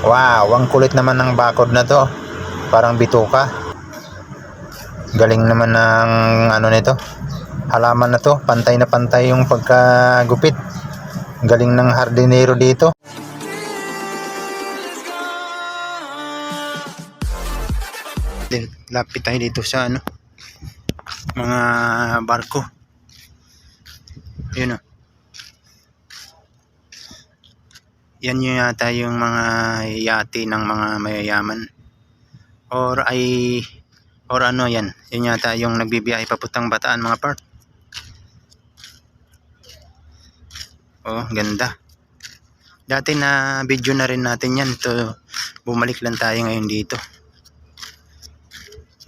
Wow, ang kulit naman ng bakod na to. Parang bituka. Galing naman ng ano nito. Halaman na to, pantay na pantay yung pagkagupit. Galing ng hardinero dito. Lapit tayo dito sa ano mga barko. Yun o. Yan yung yata yung mga yate ng mga mayayaman. Or ay or ano yan. Yun yata yung nagbibiyahe papuntang bataan mga part. Oh, ganda. Dati na video na rin natin yan. To, bumalik lang tayo ngayon dito.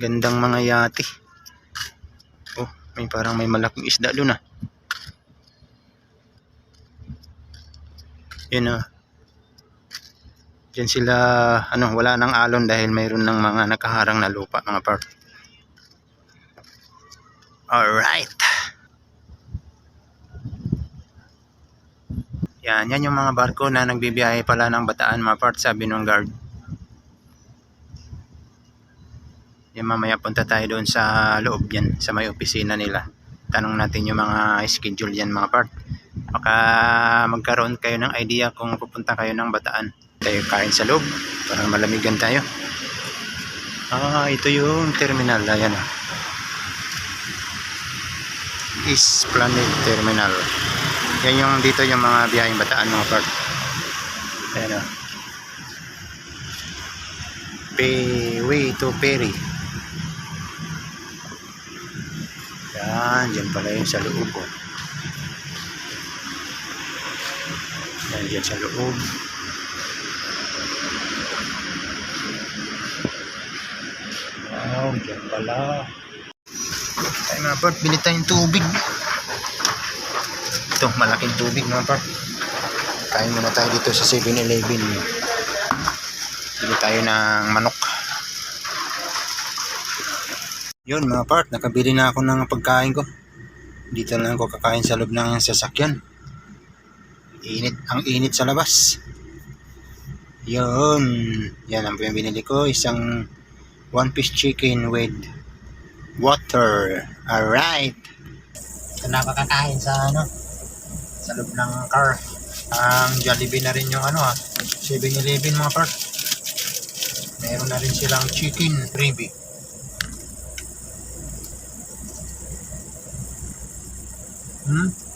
Gandang mga yate. Oh, may parang may malaking isda doon ah. Yun ah. Diyan sila, ano, wala nang alon dahil mayroon ng mga nakaharang na lupa, mga part. Alright. Yan, yan yung mga barko na nagbibiyahe pala ng bataan, mga part, sabi ng guard. Yan, mamaya punta tayo doon sa loob yan, sa may opisina nila. Tanong natin yung mga schedule yan, mga part. Baka magkaroon kayo ng idea kung pupunta kayo ng bataan tayo kain sa loob. Para malamigan tayo. Ah ito yung terminal. Ayan ah. East Planet Terminal. Yan yung dito yung mga biyaheng bataan mga part. Ayan ah. Payway to Perry. Yan dyan pala yung sa loob oh. yan dyan sa loob Wow, dyan pala. Ay mga part, bili tayong tubig. Ito, malaking tubig mga part. Kain muna tayo dito sa 7-Eleven. Bili tayo ng manok. Yun mga part, nakabili na ako ng pagkain ko. Dito lang ako kakain sa loob ng sasakyan. Init, ang init sa labas. Yun. Yan ang binili ko. Isang one piece chicken with water. Alright. So nakakakain sa ano sa loob ng car. Ang Jollibee na rin yung ano ah. 7-Eleven mga part. Meron na rin silang chicken gravy. Hmm?